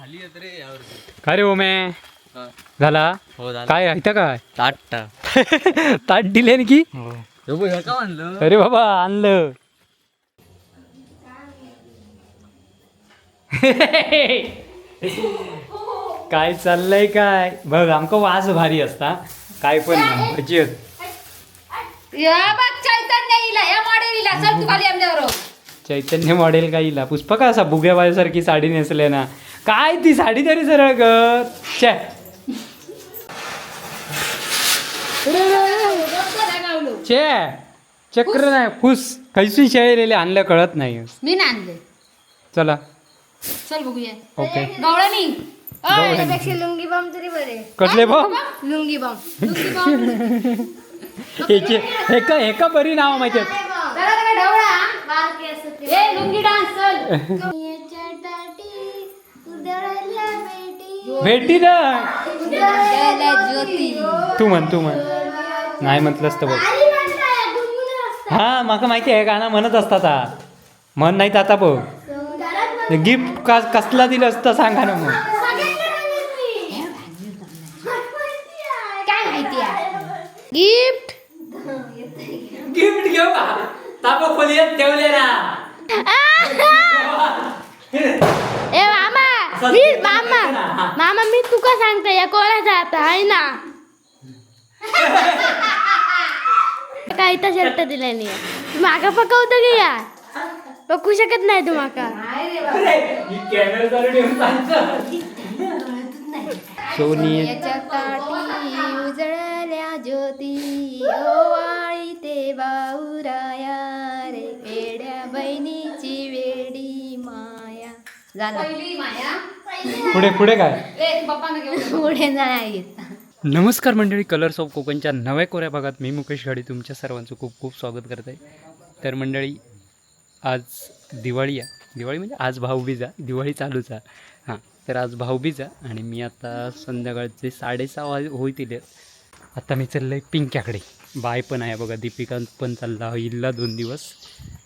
काय रे ओमे? झाला? हो झालं. काय इथं काय? ताट ताट दिले ना की? हो. अरे बाबा आणलं. काय चाललंय काय? बघ आमका वास भारी असता. काय पण भजी चैतन्य मॉडेल इला चल तू खाली आमच्यावर चैतन्य मॉडेल काय इला पुष्पा का असा बुग्याबाईसारखी साडी नेसले ना. काय ती साडी तरी सरळ छे छे चक्र नाही फुस कैसून शेळलेले आणलं कळत नाही. मी ना आणले. चला. चल बघूया. ओके. गवळणी. गवळणी. त्यापेक्षा लुंगी बॉम्ब तरी बरे. कसले बघ लुंगी बॉम्ब लुंगी बॉम्ब एका एका बरी नाव माहिती ए लुंगी डान्स चल. भेटी ना तू म्हण तू म्हण. नाही म्हटलंस तर बघ. हा माका माहिती आहे गाणं म्हणत असतात हा. म्हण नाही तर आता बघ. गिफ्ट का कसला दिलं असतं सांगा ना मग. काय माहिती गिफ्ट गिफ्ट घेऊ का? ताबा खोलीत ठेवले ना. ए मी मामा मामा मी तुका सांगते या कोणाचा आता आहे ना? काय इथं शर्ट दिलाय नाही. माका पकवतो की या? पकू शकत नाही तू माका सोनी. उजळल्या ज्योती ओवाळी ते बाऊराया माया. पुढे पुढे काय? पुढे नाही. नमस्कार मंडळी कलर्स ऑफ कोकणच्या नव्या कोऱ्या भागात मी मुकेश गाडी तुमच्या सर्वांचं खूप खूप स्वागत करत आहे. तर मंडळी आज दिवाळी आहे. दिवाळी म्हणजे आज भाऊबीज आहे. दिवाळी चालूच आहे. हां तर आज भाऊबीज आहे आणि मी आता संध्याकाळचे साडेसहा वाज होईतील आता मी चाललो आहे पिंक्याकडे. बाय पण आहे बघा दीपिका पण चालला इल्ला दोन दिवस.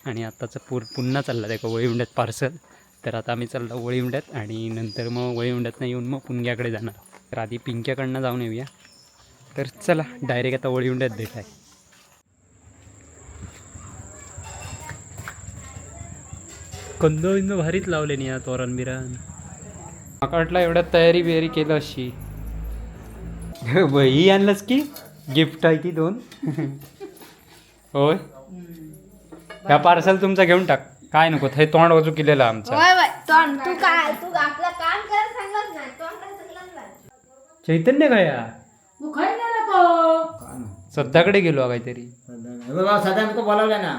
आणि आताचं पूर पुन्हा चालला त्या वळीवंड्यात पार्सल तर आता आम्ही चाललो वळीवंड्यात आणि नंतर मग वळीवंड्यातनं येऊन मग पुणग्याकडे जाणार. तर आधी पिंक्याकडनं जाऊन येऊया. तर चला डायरेक्ट आता वळीवंड्यात भेट आहे कंद इंद भारीच लावले नाही या तोरण बिरान माका वाटलं एवढ्यात तयारी बियारी केलं अशी. ही आणलंच की? गिफ्ट आहे की दोन? होय. ह्या पार्सल तुमचा घेऊन टाक. काय नको हे तोंड वाजू केलेलं आमचा. होय होय तोंड तू काय तू आपलं काम कर सांगत नाही. तोंड काय सांगत नाही चैतन्य गया सध्याकडे गेलो काहीतरी. सध्या बोलावलं ना.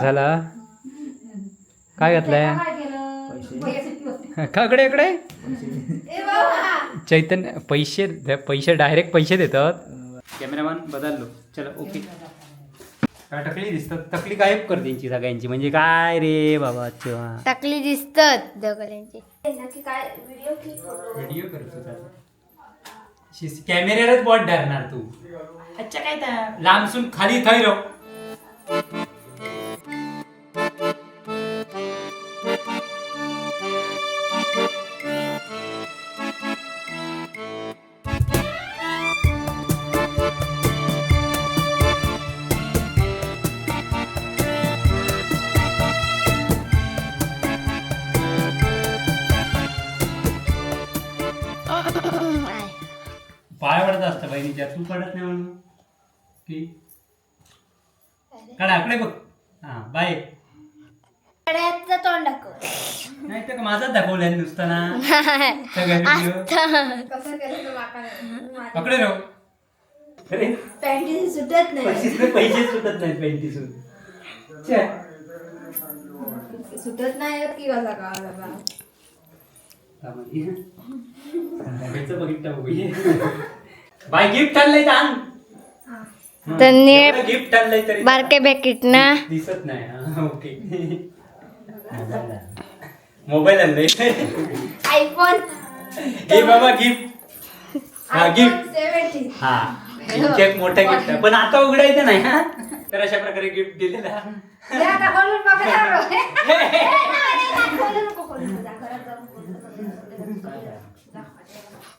झाला. काय घातलंय? काकडे इकडे चैतन्य पैसे पैसे डायरेक्ट पैसे देतात. कॅमेरामॅन बदललो. चला ओके. काय टकली दिसतात. टकली गायब कर त्यांची सगळ्यांची. म्हणजे काय रे बाबा अच्छा. टाकली दिसतात दगड्यांची व्हिडिओ करतो कॅमेऱ्यालाच बॉट धरणार तू. अच्छा काय त्या लांबसून खाली थै पाय पडत असतं बहिणीच्या. तू पडत नाही म्हणून. की? काढा आकडे बघ. हा बाय तोंड दाखव. नाही तर माझाच दाखवलाय नुसतं ना सगळ्या व्हिडिओ पकडे अरे. सुटत नाही. पैसे पैसे सुटत नाहीत पेंटी सुट छे. सुटत नाही येत की कसा का? बाबा त्यामध्ये संध्याकाळचं बघितलं बघूया. बाय गिफ्ट आणलंय नीट गिफ्ट आणलंय तरी बारके बॅकेट ना. दिसत नाही. ओके. मोबाईल आणलंय. आयफोन. हे बाबा गिफ्ट हा गिफ्ट हा. एक मोठा गिफ्ट आहे. पण आता उघडायचं नाही हा. तर अशा प्रकारे गिफ्ट दिलेला आता खोलून बघा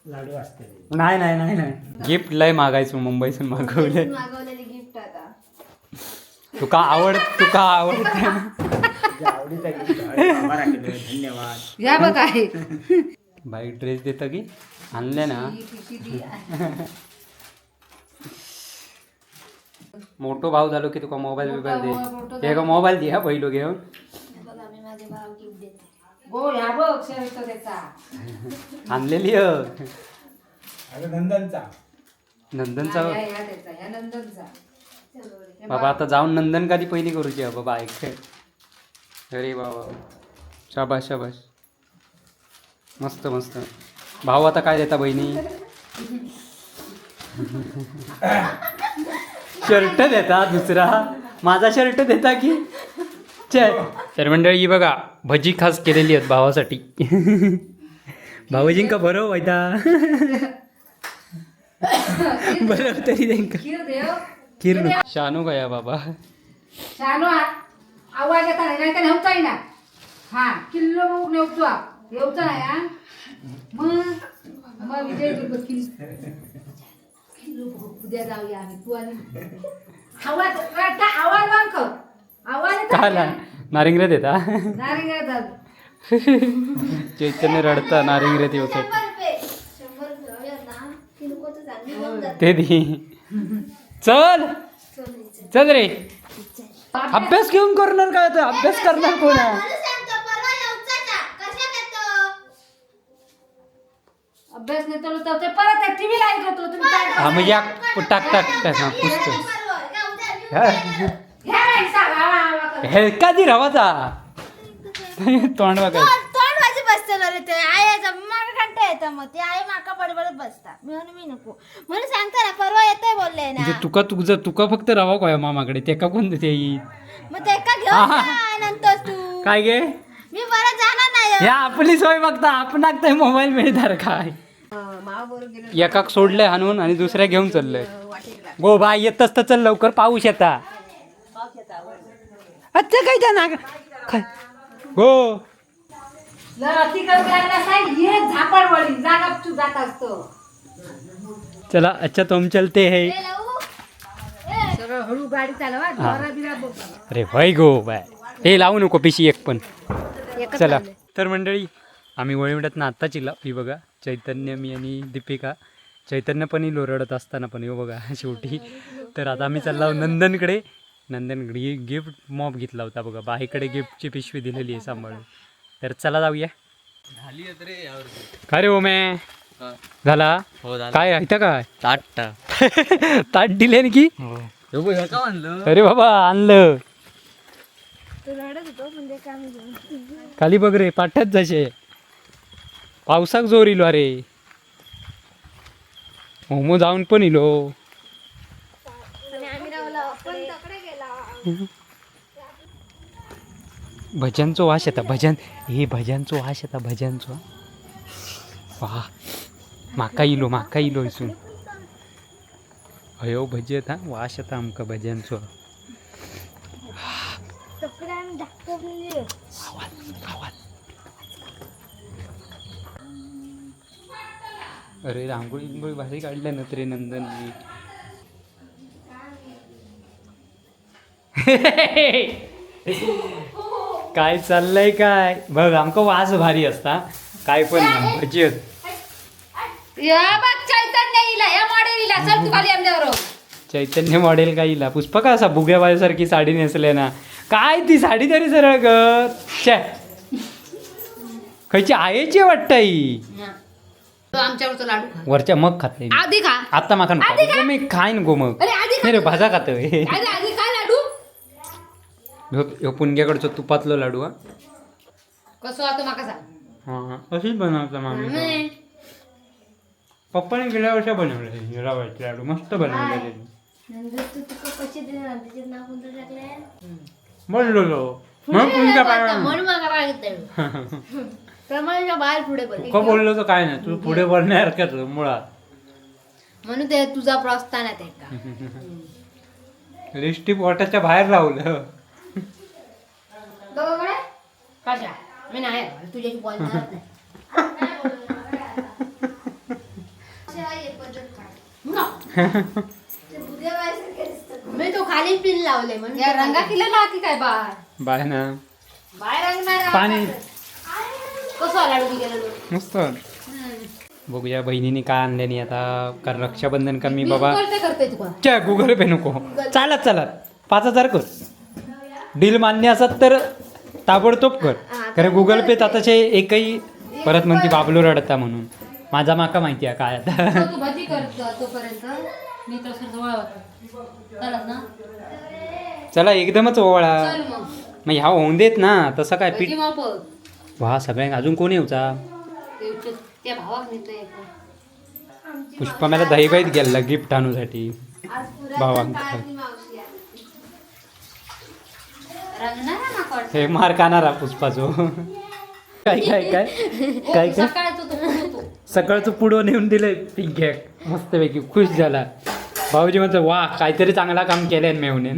नाही नाही नाही नाही. गिफ्ट लय मागायचो मुंबईतून मागवलं. मागवलेली गिफ्ट आता. तुका आवड तुका आवडत धन्यवाद. या बघ आहे. बाईक ड्रेस देतं की? आणले ना. मोठो भाव झालो की तुका मोबाईल बिबाईल दे. हे का मोबाईल दे हा पहिलो घेऊन. गो या बघ शर्ट त्याचा. आणलेली ह. नंदनचा. नंदनचा या या त्याचा या नंदनचा. बाबा आता जाऊन नंदन कधी पहिली करूची आहे बाबा ऐक. अरे बाबा शाबाश शाबाश मस्त मस्त. भाऊ आता काय देता बहिणी? शर्ट देता दुसरा? माझा शर्ट देता की? तर मंडळी ही बघा भजी खास केलेली आहेत भावासाठी. भाऊजींका बरं व्हायता बरं तरी त्यांका. किरण शानू गया बाबा. छान हा. आवाज येता नाही नाही का नेवचाय ना हा किल्लो मग नेवचो हा. नेवचा नाही हा. मग मग विजय दुर्ग किल्लो. उद्या जाऊया आम्ही तू आणि आवाज आवाज बंद कर. काला नारिंगरे देता चैतन्य रडता नारिंगरे होतात ते दी चल. चल रे. अभ्यास घेऊन करणार काय आता? अभ्यास करणार कोण आहे? अभ्यास नाही तर तर ते परत टीव्ही लाइट होतो हा म्हणजे टाक टाक टाक हा पुस्तक. आवा, आवा कर. हे कधी रवाचा तोंड बघाय तोंड माझी बसतं रे ते आईचा मागा कंटा येतं मग ते आई माका पडबडत बसता मी म्हणून मी नको म्हणून सांगता ना परवा येतोय बोलले ना म्हणजे तुका तुझं तुका फक्त रवा काय मामाकडे ते का कोण देते मग ते का घेऊन आहा. जा नंतर तू काय गे मी परत जाणार नाही या आपली सोय बघता आपण काय मोबाईल मिळणार काय एकाक सोडलंय हाणून आणि दुसऱ्या घेऊन चाललंय गो बाय येतच तर चल लवकर पाऊस येता अच्छा काय त्या नाग काय? हो. चला अच्छा तुम चलते है. हळू गाडी चालवा जोरा बिरा बघ अरे भाई गो बाय. हे लावू नको पिशी एक पण. चला. तर मंडळी आम्ही वळीवड्यात आत्ता चिला ही बघा चैतन्य मी आणि दीपिका. चैतन्य पण इलो रडत असताना पण हो बघा शेवटी. तर आता आम्ही चाललो नंदनकडे. नंदनकडे गिफ्ट मॉप घेतला होता बघा. बाईकडे गिफ्टची पिशवी दिलेली आहे सांभाळून. तर चला जाऊया. झाली आहेत रे यावर काय रे ओमे? झाला? हो झालं. काय आहे काय ताट. ताट दिले की? हो. हे अरे बाबा आणलं. म्हणजे काम घेऊन खाली बघ रे पाठ्यात जसे. पावसाक जोर इलो अरे. होमो जाऊन पण इलो आणि आम्ही रावलो आपण तकडे गेला भजनचो वास येता भजन. हे भजनचो वास येता भजनचो. वा. माका इलो माका इलो इसून. अयो भजी येता वास येता आमका भजनचो. अरे रांगोळी बिंगोळी भारी काढल्या ना तरी काय चाललंय काय? बघ आमका वास भारी असता. काय पण भजी आहेत. या बघ चैतन्य इला या मॉडेल इला चल तू खाली आमच्यावर चैतन्य मॉडेल काय इला पुष्पक असा बुग्याबाईसारखी साडी नेसले ना? काय ती साडी तरी सरळ ग खयची आयची वाटत ही. आमच्यावरचा लाडू खा. वरच्या मग खाते. आधी खा. आता नको मी खाईन गो मग. अरे रे भाजा खात ह्यो पुणग्याकडचं तुपातलं लाडू हा? कसं होतं माका सांग? हा अशीच बनवता मामी नाही. पप्पाने गेल्या वर्षी बनवले रवायचे लाडू. मस्त बनवले नंतर तू तुका कशी दिले नाव कोणतं पाया म्हणून मागा मागितलं प्रमाणाच्या बाहेर पुढे बोल बोललो तर काय नाही. तू पुढे बोलण्यासारख्याच मुळात? म्हणून ते तुझा प्रस्थान आहे ते का लिस्टिप वाटाच्या बाहेर लावलं. बघा कशा? मी नाही तुझ्याशी बोलणार नाही. मी तो खाली पिन लावले म्हणजे या रंगा किल्ला काय ना. रंगणार पाणी. कसं मस्त. बघूया बहिणीने काय आणले नाही आता कर रक्षाबंधन कर मी बाबा. करते गुगल पे नको. चालत चालत. पाच हजार कर. डील मान्य असत तर ताबडतोब कर. कारण गुगल पेत आताचे एकही परत म्हणते बाबलो रडता म्हणून. माझा माका माहिती आहे काय आता. तू भजी करत तोपर्यंत. मी तर जवळ होतो चालत ना. चला एकदमच ओवाळा. चल मग. मग ह्या होऊन देत ना तसं काय भजी पीठ वा सगळ्यांक अजून कोण येऊचा? त्या भावाक पुष्पा मला दहीबाईत गेला गिफ्ट आणूसाठी. भावांक. काळजी मावशी आली. रंगणार ना कट हे मार कानारा पुष्पाचो काय काय काय? काय काय? सकाळचं तू तू सकाळचं पुढं नेऊन दिलंय पिंकॅक मस्तपैकी खुश झाला. भाऊजी म्हणतो वा काहीतरी चांगला काम केलंय मेवणे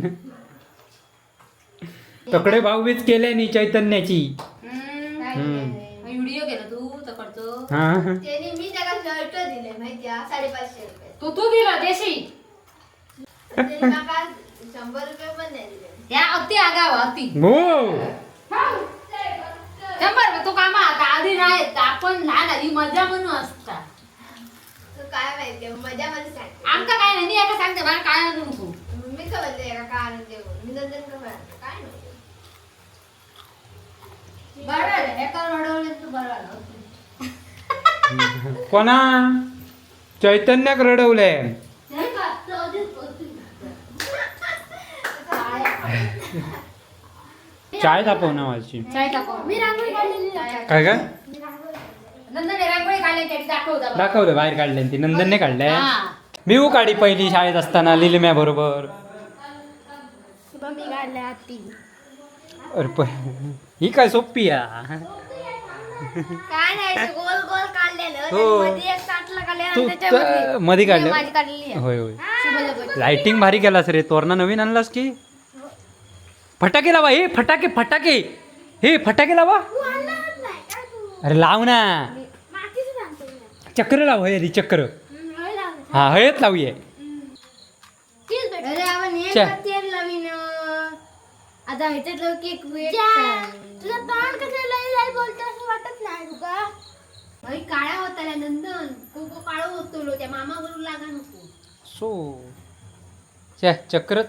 तकडे भाऊबीज केले नी चैतन्याची. हम्म. व्हिडिओ केला तू तकडचं. हा. त्यांनी मी त्याला शर्ट दिले माहिती आहे? साडेपाचशे रुपये. तू तू दिला देशी? शंभर रुपये पण नाही दिले. त्या अति आगाव अति हो. शंभर तू कामा आता आधी नाही आपण लहान आधी मजा म्हणून असता. तू काय माहिती मजा मध्ये सांगते. आमका काय नाही मी एका सांगते मला काय आणू नको. मी का बोलते का काय आणून देऊ? मी नंतर का म्हणते काय नाही. बरं आहे, एका रडवले तू बरं आलं. कोणा? चैतन्याक रडवलंय नाही का? चौधीच बोलतोय. चाय तापव ना माझी. चाय टाकव. मी रांगोळी काढलेली. चाय- काय काय नंदन रांगोळी काढली त्याची दाखवता दाखवलं बाहेर काढले ती नंदनने काढलंय हा. मी उ काढी पहिली शाळेत असताना लिलिम्या बरोबर. मग मी काढले हाती अरे प- ही काय सोपी या काय नाही असं गोल गोल काढलेलं. हो. त्याच्या मध्ये एक ताटलं काढलेलं तू आणि त्याच्यामध्ये त- मध्ये काढलं. माझी काढलेली आहे. होय होय. लाइटिंग भारी केलास रे. तोरणा नवीन आणलास की? फटाके लावा हे फटाके फटाके. हे फटाके लावा? अरे लाव ना. चक्र लाव हळदी चक्र. हा हळद लावूये हे आता तुझं तोंड कसं लई लई बोलतो असं वाटत नाही तुका? भाई काळा होता रे नंदन. कोको काळो होतो त्या मामा बरोबर लागा नको. सो. च्या चक्र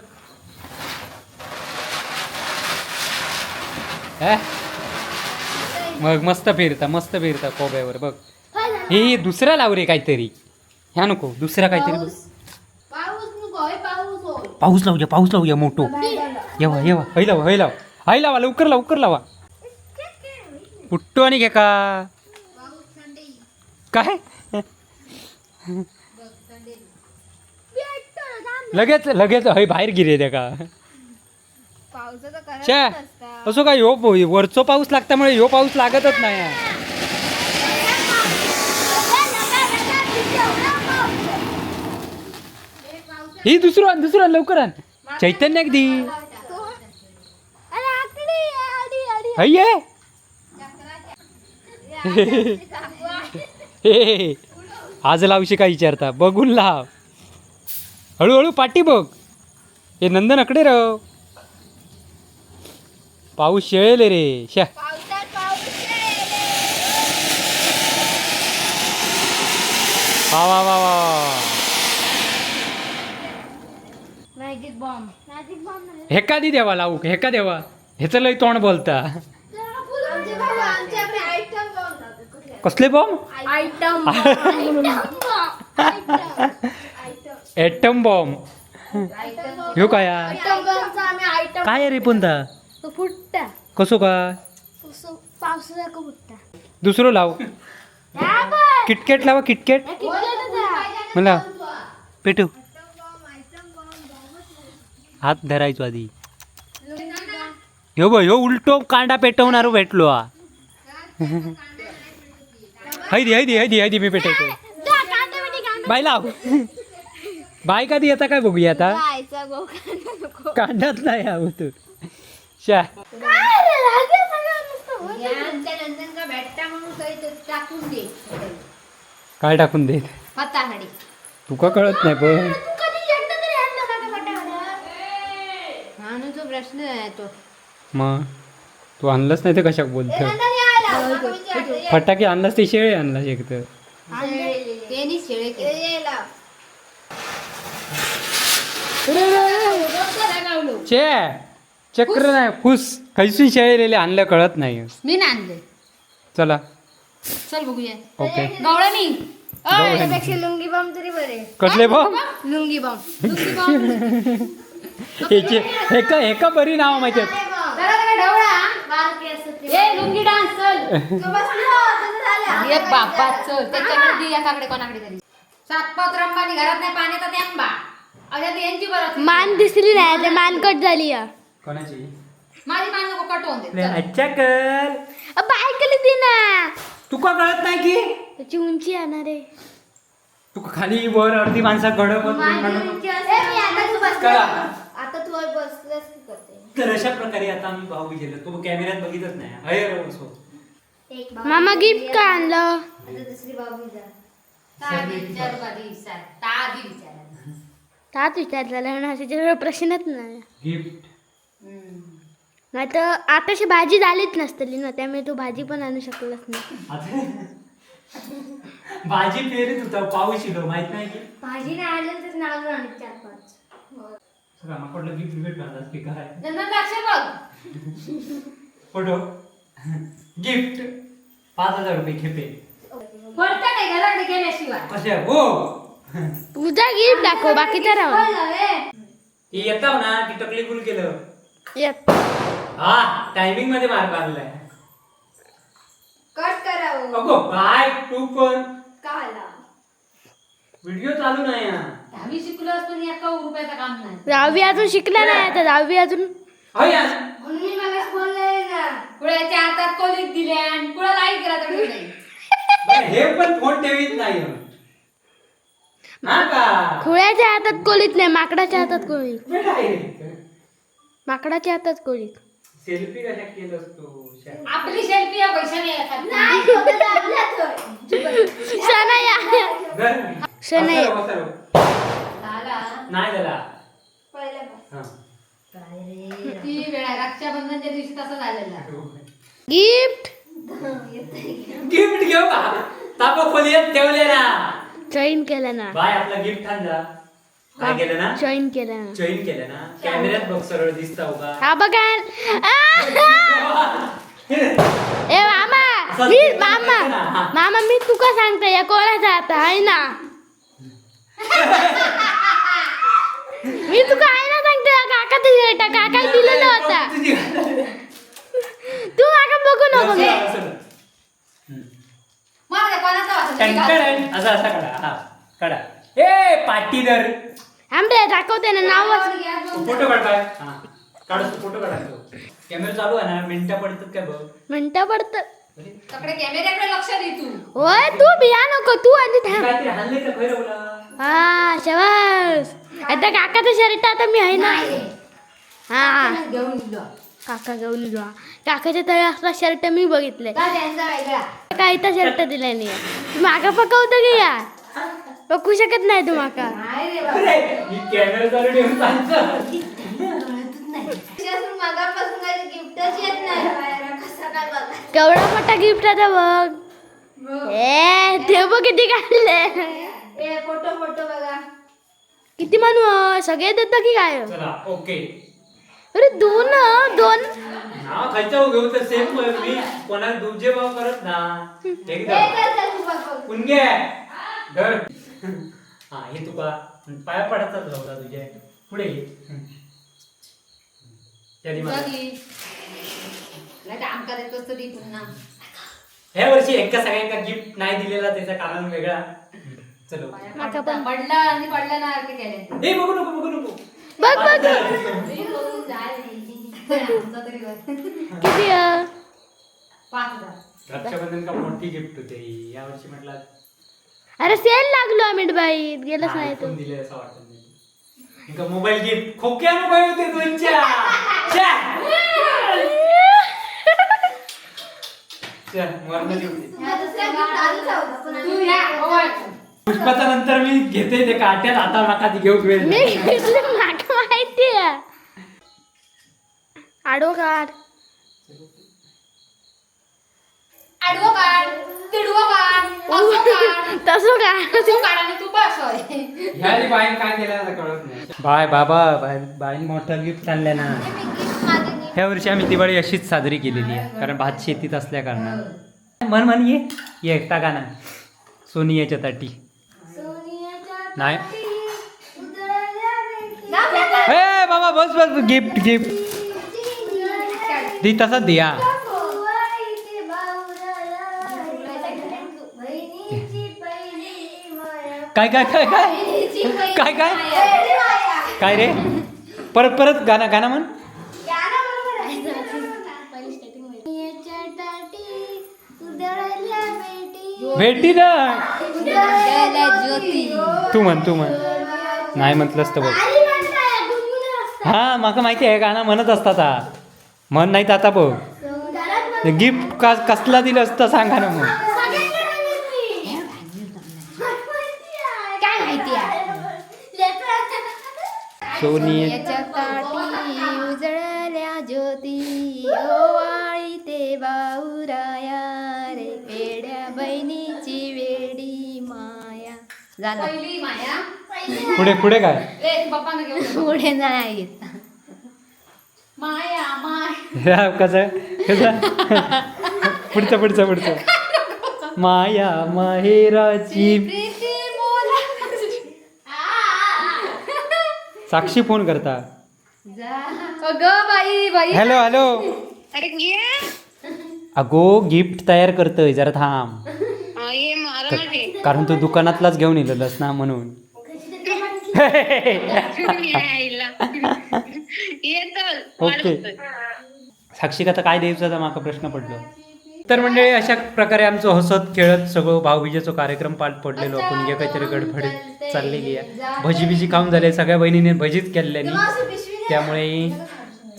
मग मस्त फिरता मस्त फिरता कोब्यावर बघ. हे दुसरा लाव रे काहीतरी. ह्या नको दुसरा काहीतरी बघ. पाऊस पाऊस लावूया पाऊस लावूया मोठो येवा येवा हय लावा हय लावा. हय लावा लवकर लवकर लावा. उठतो आणि घे का? काय? लगेच लगेच हय बाहेर गिरे त्या का? छे. असं काय ह्यो प- वरचो पाऊस लागल्यामुळे ह्यो पाऊस लागतच नाही. ही दुसरं आण दुसरं आण, लवकर आण. चैतन्याक दी अरे आकडी आडी आडी. हय ये. हे. आज लावशी काय विचारता? बघून लाव. हळूहळू पाठी बघ. हे नंदन अकडे राव. पाऊस शेळेल रे शा पावसात पाऊस वा वा वा वा मॅजिक बॉम्ब. मॅजिक बॉम्ब नाही. हेका दी देवा लावू हेका देवा. ह्याचं लय तोंड बोलता. आमचे बाबा आमच्याकडे आयटम बॉम्ब. कसले बॉम्ब? Item atom bomb. ह्यो काय हा? आयटम बॉम्बचा आम्ही आयटम काय रे पुंता तो फुटता. कसो काय? फुटता. दुसरं लाव. किटकेट लावा किटकेट. मला. पेटू. हात धरायचो आधी. ह्यो बघ ह्यो उलटो कांडा पेटवणार भेटलो. हा हैदी हैदी हैदी हैदी मी पेटवतो. बाय लाव. बाय कधी येता काय बघूया आता. कांडाच नाही हा तू शा. काय का टाकून दे तुका कळत नाही पण? तू प्रश्न आहे तो मग? तू आणलंच नाही तर कशाक बोलत? फटाके आणलास ते शेळे आणलास एक तर. शेळे चे चक्र नाही फुस. खैसून शेळलेले आणलं कळत नाही. मी ना आणले. चला. चल बघूया. ओके. गवळा मी गवळणी. त्यापेक्षा लुंगी बॉम्ब तरी बरे. कसले बॉम्ब लुंगी बॉम्ब एका एका बरी नाव माहिती आहेत? लुंगी डान्स चल. चल. त्याच्याकडे एकाकडे कोणाकडे तरी. सातपात रंबानी घरात नाही पाण्याचा यांची बरं मान दिसली नाही ते मान कट झाली या कोणाची? माझी मान नको कट होऊन दे. चल. अच्छा कर. बायकली ती ना. तुका कळत नाही की? त्याची उंची येणार आहे. तुका खाली वर अर्धी माणसा कळा. आता तू बसलास. की करते. तर अशा प्रकारे आता आम्ही भाऊ गेलो. तो कॅमेऱ्यात बघितच नाही. अय सो. मामा गिफ्ट का आणलं? आता दुसरी बाबू तादी विचार बादी विचार. तादी विचार. त्यात विचारलेला ना त्याच्यावर प्रश्नच नाही. गिफ्ट नाही तर आताशी भाजी झालीच नसतली ना त्यामुळे तू भाजी पण आणू शकलास नाही. भाजी पेरीत होता पाऊस येतो माहीत नाही की? भाजी नाही आणलं तर नाव आणू चार पाच. गिफ्ट की काय बघ. फोटो. गिफ्ट पाच हजार रुपये खेपे. पडतं नाही घराकडे गेल्याशिवाय. कसे हो. तुझा गिफ्ट दाखव बाकीचा राव हे येताव ना ती टकली गुल केलं. येत हा टायमिंगमध्ये मार्क आणलाय कट करावं अगो काय तू पण. काला. व्हिडिओ चालू नाही हा. दहावी शिकलो असतो आणि एका रुपयाचं काम नाही. दहावी अजून शिकला नाही आता दहावी अजून. हो या म्हणून मी मला बोलले ना कुळ्याच्या हातात कोलीत दिले आणि कुळा तर नाही बरं, हे पण फोन ठेवीत नाही. हा का? खुळ्याच्या हातात कोळीत नाही माकडाच्या हातात बेटा माकडाच्या हातात कोळीत सेल्फी कशा केलं असतो? आपली सेल्फी या पैसा नाही येतात. शनया. शनया. झाला. नाही झाला. हा. किती वेळा? रक्षाबंधनच्या दिवशी तसं झालेलं. गिफ्ट. गिफ्ट घेऊ का? तापा खोलीत ठेवले ना जॉईन केलं ना. बाय आपला गिफ्ट आणला. काय केलं ना? जॉईन केलं ना. जॉईन केलं ना. कॅमेऱ्यात बघ सरळ दिसता का हा बघा. ए मामा मी मामा मामा मी तुका सांगते या कोणाचा आता आहे ना? मी तुका आहे ना सांगते या काका तुझ्या काका दिलं नव्हता. तू माका बघू नको मी. असा असा काढा हा. काढा. ए पाटीदर आमच्या दाखवते ना नाव फोटो काढ बाय हा काढ फोटो काढा कॅमेरा चालू आहे ना मिनिटं पडतात काय बघ मिनटं पडत तकडे कॅमेऱ्याकडे लक्ष दे तू होय तू बिया नको तू आधी थांब काहीतरी हल्ले का भैरवला हा शबास आता काकाचं शर्ट आता मी आहे ना हा हा घेऊन गेलो काका घेऊन जा काकाच्या तळी असला शर्ट मी बघितले त्यांचा वेगळा काय इथं शर्ट दिला नाही तू माका पकवतो की या पकू शकत नाही तू माका. नाही रे अरे, ही कॅमेरा चालू ठेवून सांगतो. केवढा मोठा गिफ्ट आता बघ. ए ते बघ किती काढले. फोटो फोटो बघा. किती मानू सगळे देतात की काय? चला ओके अरे दोन दोन. नाव खायचं घेऊ तर सेम मी कोणाला दुजे भाव करत ना धर. हा हे तुका पाया पडतच लावला तुझ्या. पुढे ये. त्यादी मला. बघी नाही काम करायचं असतं ती पुन्हा. ह्या वर्षी एका सगळ्यांना गिफ्ट नाही दिलेला त्याचं कारण वेगळा. चलो. पण पडला आणि पडला ना केले. हे बघू नको बघू नको. बघ बघ. आमचा तरी बघ. किती अं? पाच हजार. रक्षाबंधन का मोठी गिफ्ट होते. या वर्षी म्हटलं अरे सेल लागलो अमित बाई. गेलंच नाही तू दिले असं वाटत नाही. ఇంకా. पुष्पाचा नंतर मी घेते ते काट्यात. आता माका ती घेऊ वेळ माहिती आडो काढ. आडवं काढ तिडवं काढ असं काढ. तसं काढ. तू काढ आणि तू बस होय. ह्या बाईन काय केलं कळत नाही. बाय बाबा बाय बाईन मोठं गिफ्ट आणलं ना. ह्या वर्षी आम्ही दिवाळी अशीच साजरी केलेली आहे कारण भात शेतीत असल्या कारणानं. मन मन ये. ये एकटा गाणं सोनी याच्या ताटी नाही ए बाबा बस बस गिफ्ट गिफ्ट ती तसंच द्या. काय काय काय काय? काय काय? काय रे? परत परत गाणं गाणं म्हण. भेटी ना तू म्हण तू म्हण. नाही म्हटलंस तर बघ. हा माका माहिती आहे गाणं म्हणत असतात आता. म्हण नाही तर आता बघ. गिफ्ट का कसला दिलं असतं सांगा ना मग काय माहिती सोनी. ताटी उजळल्या ज्योती. ओवाळी ते बाऊराया रे. वेड्या बहिणीची वेडी माया. झाला. पहिली माया. पुढे पुढे काय? ए पप्पांना घेऊन पुढे नाही येत. माया माय. ह्या कसं? कसं पुढचं पुढचं पुढचं. माया माहेराची प्रीती मोला साक्षी फोन करता. ग बाई बाई. Hello hello. अगो गिफ्ट तयार करतोय जरा थांब. क- कारण तू दुकानातलाच घेऊन येलेलंस ना म्हणून. ओके. साक्षी आता काय द्यायचं आता माका प्रश्न पडलो. तर म्हणजे अशा प्रकारे आमचं हसत खेळत सगळं भाऊबीजेचा कार्यक्रम पार पडलेलो आपण. एका काहीतरी गडबडीत चाललेली आहे. भजी बिजी खाऊन झाले. सगळ्या बहिणीने भजीच केलेली त्यामुळे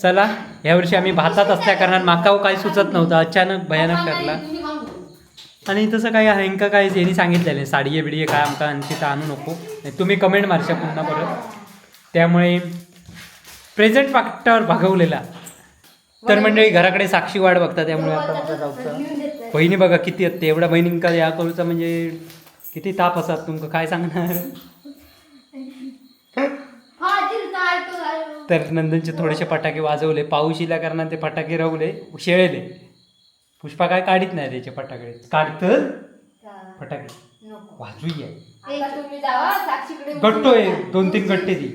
चला यावर्षी आम्ही भातात असल्या कारणात माकाव काही सुचत नव्हतं. अचानक भयानक ठरला आणि तसं काही हेंका काय यांनी सांगितलेलं साडीये बिडीये काय आमका आणि तिथं आणू नको. नाही तुम्ही कमेंट मारशा पुन्हा परत. त्यामुळे प्रेझेंट फॅक्टर भागवलेला. तर मंडळी घराकडे साक्षी वाट बघता त्यामुळे आता जाऊचं बहिणी बघा किती आहेत ते. एवढ्या बहिणींका या करूचा म्हणजे किती ताप असतात तुमका? काय सांगणार? तर नंदनचे थोडेसे फटाके वाजवले. पाऊस इल्या कारणाने ते फटाके रवले. शेळले. पुष्पा काय काढीत नाही त्याचे फटाके. काढत? फटाके. तुम्ही जावा साक्षीकडे गट्टोय दोन तीन गट्टे ती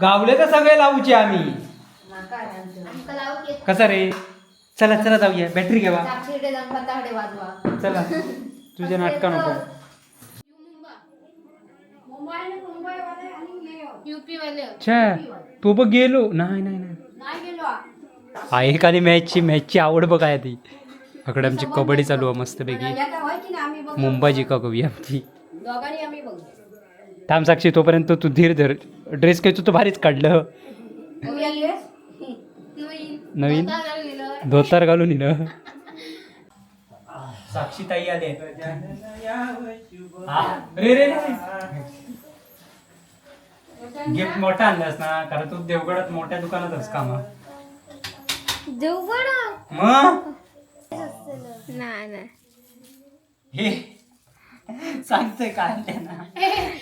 गावले तर सगळे लावूचे आम्ही. कसा रे? चला चला जाऊया. बॅटरी वाजवा. चला. तुझ्या नाटका नको. युपी वाले छा तू बघ गेलो. नाही नाही नाही. आहे का मॅचची? मॅचची आवड बघ आहे ती अकडे आमची कबड्डी चालू आहे मस्तपैकी मुंबई जिका कवी आमची? थांब साक्षी तोपर्यंत तू धीर धर. ड्रेस काय तू भारीच काढलं. नवीन? धोतार घालून येणं. साक्षी ताई आले. रे रे गिफ्ट मोठा आणलास ना कारण तू देवगडात मोठ्या दुकानातच काम देवगड? मग? नाही नाही. हे सांगतोय काय त्यांना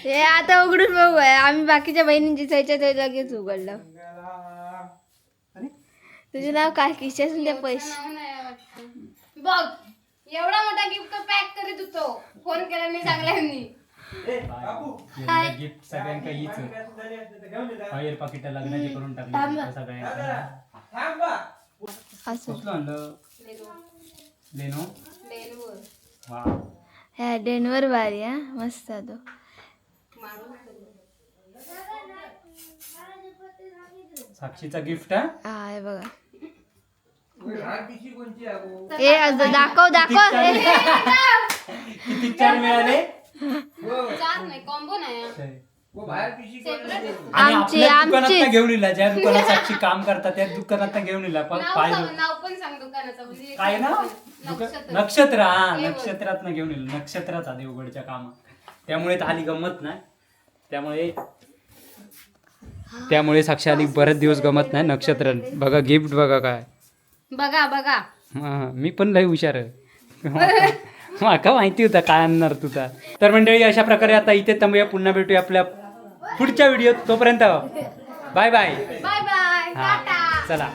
हे आता उघडून बघूया. आम्ही बाकीच्या बहिणींची त्याच्या ते लगेच उघडलं. तुझे नाव काय? किशासून ते पैसे. बघ एवढा मोठा गिफ्ट पॅक करीत होतो. फोन केला नाही चांगल्यांनी गिफ्ट सगळ्यांका हीच. फायर पाकिट लग्नाची करून टाकली सगळ्यांना. असं. कुठलं आणलं? लेनो? वा. ह्या डेनवर भारी हा. मस्त आहे तो. साक्षीचा गिफ्ट हा? हा हे बघा. हे असं दाखव दाखव. हे किती चार मिळाले? चार नाही कॉम्बो नाही. आणि आमचे- आपल्या घेऊन इला ज्या दुकानात साक्षी काम करतात त्या दुकानात घेऊन इला पण नाव पाहिजे सांग- नाव पण सांग दुकानाचं म्हणजे काय ना? नक्षत्र. नक्षत्र. हा हे. नक्षत्रात ना घेऊन येईल नक्षत्राचा देवगडच्या कामात. त्यामुळे तर आली गंमत नाही. त्यामुळे त्यामुळे साक्षी आली बरेच दिवस गमत नाही नक्षत्र. बघा गिफ्ट बघा काय. बघा बघा. हा, मी पण लय हुशार आहे. माका माहिती होता काय आणणार तुझा तर मंडळी अशा प्रकारे आता इथे थांबूया. पुन्हा भेटूया आपल्या पुढच्या व्हिडिओत. तोपर्यंत बाय बाय. Bye bye. हा टाटा. चला.